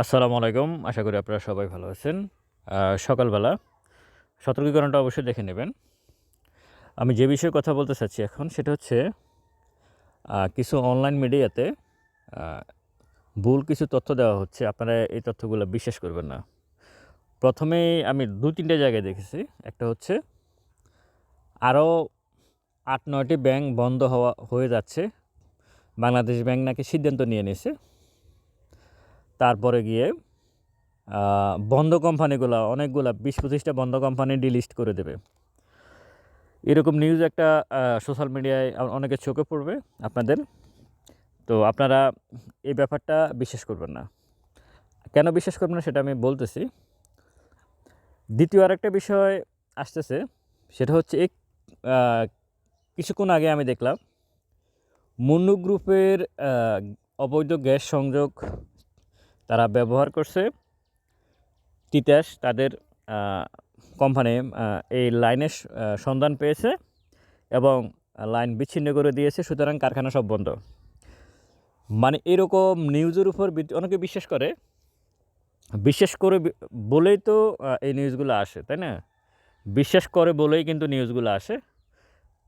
আসসালামু আলাইকুম। আশা করি আপনারা সবাই ভালো আছেন। সকালবেলা সতর্কীকরণটা অবশ্যই দেখে নেবেন। আমি যে বিষয়ে কথা বলতে চাচ্ছি এখন সেটা হচ্ছে কিছু অনলাইন মিডিয়াতে ভুল কিছু তথ্য দেওয়া হচ্ছে। আপনারা এই তথ্যগুলো বিশ্বাস করবেন না। প্রথমেই আমি দু, তিনটে জায়গায় দেখেছি। একটা হচ্ছে, আরও আট, নয়টি ব্যাংক বন্ধ হওয়া, হয়ে যাচ্ছে। বাংলাদেশ ব্যাংক নাকি সিদ্ধান্ত নিয়ে নিয়েছে। তারপরে গিয়ে বন্ধ কোম্পানিগুলো, অনেকগুলা বিশ পঁচিশটা বন্ধ কোম্পানি ডিলিস্ট করে দেবে। এরকম নিউজ একটা সোশ্যাল মিডিয়ায় অনেকের চোখে পড়বে আপনাদের। তো আপনারা এই ব্যাপারটা বিশ্বাস করবেন না। কেন বিশ্বাস করবেন না সেটা আমি বলতেছি। দ্বিতীয় আরেকটা বিষয় আসতেছে, সেটা হচ্ছে এক কিছুক্ষণ আগে আমি দেখলাম মুন্নু গ্রুপের অবৈধ গ্যাস সংযোগ তারা ব্যবহার করছে। তিতাস তাদের কোম্পানি এই লাইনের সন্ধান পেয়েছে এবং লাইন বিচ্ছিন্ন করে দিয়েছে, সুতরাং কারখানা সব বন্ধ। মানে এরকম নিউজের উপর অনেকে বিশ্বাস করে। বিশ্বাস করে বলেই তো এই নিউজগুলো আসে, তাই না? বিশ্বাস করে বলেই কিন্তু নিউজগুলো আসে।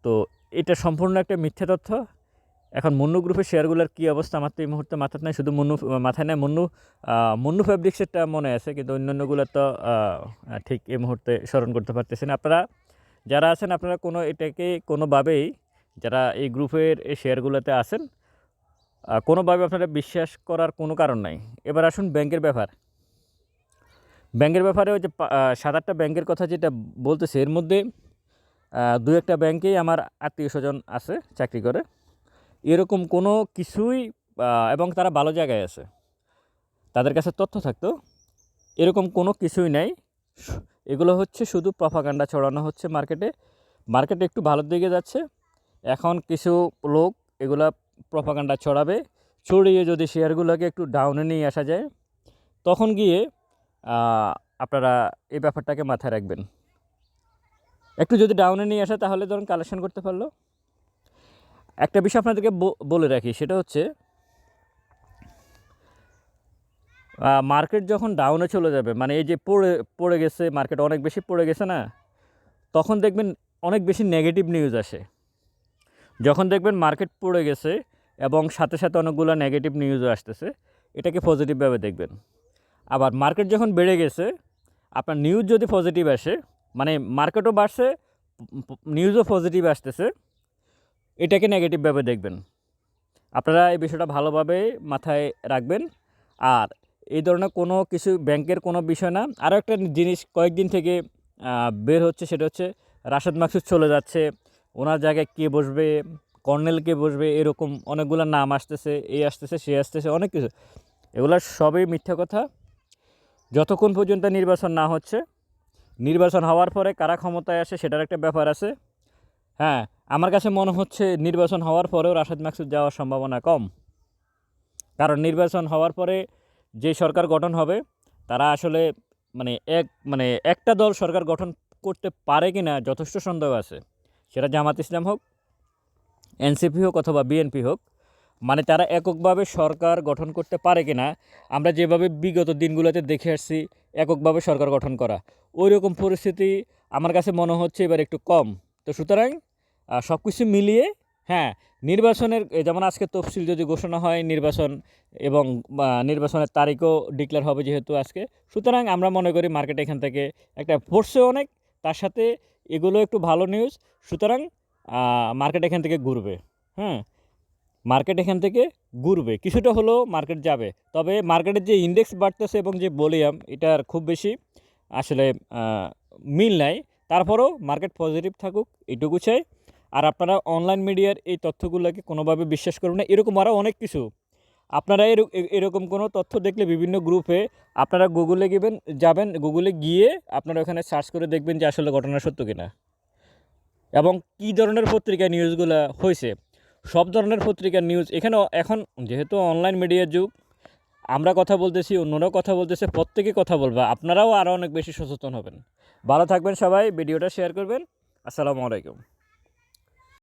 তো এটা সম্পূর্ণ একটা মিথ্যা তথ্য। এখন মুন্নু গ্রুপের শেয়ারগুলোর কী অবস্থা? আমার তো এই মুহূর্তে মাথায় নাই, শুধু মুন্নু, মাথায় নেই মুন্নু। মুন্নু ফ্যাব্রিক্সেরটা মনে আছে, কিন্তু অন্যান্যগুলো তো ঠিক এই মুহূর্তে স্মরণ করতে পারতেছেন আপনারা যারা আছেন, আপনারা কোনো এটাকে কোনোভাবেই যারা এই গ্রুপের এই শেয়ারগুলোতে আছেন কোনোভাবে আপনারা বিশ্বাস করার কোনো কারণ নাই। এবার আসুন ব্যাংকের ব্যাপার। ব্যাংকের ব্যাপারে ওই যে সাত আটটা ব্যাংকের কথা যেটা বলতেছে, এর মধ্যে দু একটা ব্যাংকেই আমার আত্মীয় স্বজন আছে চাকরি করে। এরকম কোনো কিছুই এবং তারা ভালো জায়গায় আছে। তাদের কাছে তথ্য থাকতো, এরকম কোনো কিছুই নাই। এগুলো হচ্ছে শুধু প্রফাগান্ডা ছড়ানো হচ্ছে মার্কেটে। মার্কেট একটু ভালোর দিকে যাচ্ছে। এখন কিছু লোক এগুলা প্রফাগান্ডা ছড়াবে। ছড়িয়ে যদি শেয়ারগুলোকে একটু ডাউনে নিয়ে আসা যায়, তখন গিয়ে আপনারা এই ব্যাপারটাকে মাথায় রাখবেন। একটু যদি ডাউনে নিয়ে আসে, তাহলে ধরুন কালেকশন করতে পারল। একটা বিষয় আপনাদেরকে বলে রাখি, সেটা হচ্ছে মার্কেট যখন ডাউনে চলে যাবে মানে এই যে পড়ে পড়ে গেছে মার্কেট অনেক বেশি পড়ে গেছে না, তখন দেখবেন অনেক বেশি নেগেটিভ নিউজ আসে। যখন দেখবেন মার্কেট পড়ে গেছে এবং সাথে সাথে অনেকগুলো নেগেটিভ নিউজও আসতেছে, এটাকে পজিটিভভাবে দেখবেন। আবার মার্কেট যখন বেড়ে গেছে, আপনার নিউজ যদি পজিটিভ আসে মানে মার্কেটও বাড়ছে নিউজও পজিটিভ আসতেছে এটাকে নেগেটিভভাবে দেখবেন। আপনারা এই বিষয়টা ভালোভাবে মাথায় রাখবেন। আর এই ধরনের কোনো কিছু ব্যাংকের কোনো বিষয় না। আরও একটা জিনিস কয়েকদিন থেকে বের হচ্ছে সেটা হচ্ছে রাশেদ মাকসুদ চলে যাচ্ছে। ওনার জায়গায় কে বসবে, কর্নেল কে বসবে, এরকম অনেকগুলো নাম আসতেছে এই আসতেছে, সে আসতেছে, অনেক কিছু। এগুলো সবই মিথ্যা কথা। যতক্ষণ পর্যন্ত নির্বাচন না হচ্ছে, নির্বাচন হওয়ার পরে কারা ক্ষমতায় আসে সেটার একটা ব্যাপার আছে। হ্যাঁ আমার কাছে মনে হচ্ছে নির্বাচন হওয়ার পরেও রাশেদ মাকসুদ যাওয়ার সম্ভাবনা কম। কারণ নির্বাচন হওয়ার পরে যে সরকার গঠন হবে, তারা আসলে মানে এক মানে একটা দল সরকার গঠন করতে পারে কি না যথেষ্ট সন্দেহ আছে। সেটা জামাত ইসলাম হোক, এনসিপি হোক অথবা বিএনপি হোক মানে তারা এককভাবে সরকার গঠন করতে পারে কি না আমরা যেভাবে বিগত দিনগুলোতে দেখে আসছি, এককভাবে সরকার গঠন করা ওই রকম পরিস্থিতি আমার কাছে মনে হচ্ছে এবার একটু কম। তো সুতরাং সব কিছু মিলিয়ে হ্যাঁ নির্বাচনের যেমন আজকে তফসিল যদি ঘোষণা হয়, নির্বাচন এবং নির্বাচনের তারিখও ডিক্লেয়ার হবে যেহেতু আজকে। সুতরাং আমরা মনে করি মার্কেট এখান থেকে একটা পড়ছে অনেক, তার সাথে এগুলো একটু ভালো নিউজ সুতরাং মার্কেট এখান থেকে ঘুরবে হ্যাঁ মার্কেট এখান থেকে ঘুরবে। কিছুটা হলেও মার্কেট যাবে। তবে মার্কেটের যে ইন্ডেক্স বাড়তেছে এবং যে ভলিউম এটার খুব বেশি আসলে মিল নাই। তারপরেও মার্কেট পজিটিভ থাকুক, এটুকু চাই। আর আপনারা অনলাইন মিডিয়ার এই তথ্যগুলোকে কোনোভাবে বিশ্বাস করবেন না, এরকম আরও অনেক কিছু। আপনারা এর- এরকম কোনো তথ্য দেখলে বিভিন্ন গ্রুপে আপনারা গুগলে গেবেন, যাবেন গুগলে গিয়ে আপনারা ওখানে সার্চ করে দেখবেন যে আসলে ঘটনা সত্য কিনা। এবং কী ধরনের পত্রিকা নিউজগুলো হয়েছে সব ধরনের পত্রিকার নিউজ এখানে এখন যেহেতু অনলাইন মিডিয়ার যুগ, আমরা কথা বলতেছি, অন্যরাও কথা বলতেছে, প্রত্যেকে কথা বলবে, আপনারাও আরও অনেক বেশি সচেতন হবেন। ভালো থাকবেন সবাই, ভিডিওটা শেয়ার করবেন। আসসালামু আলাইকুম।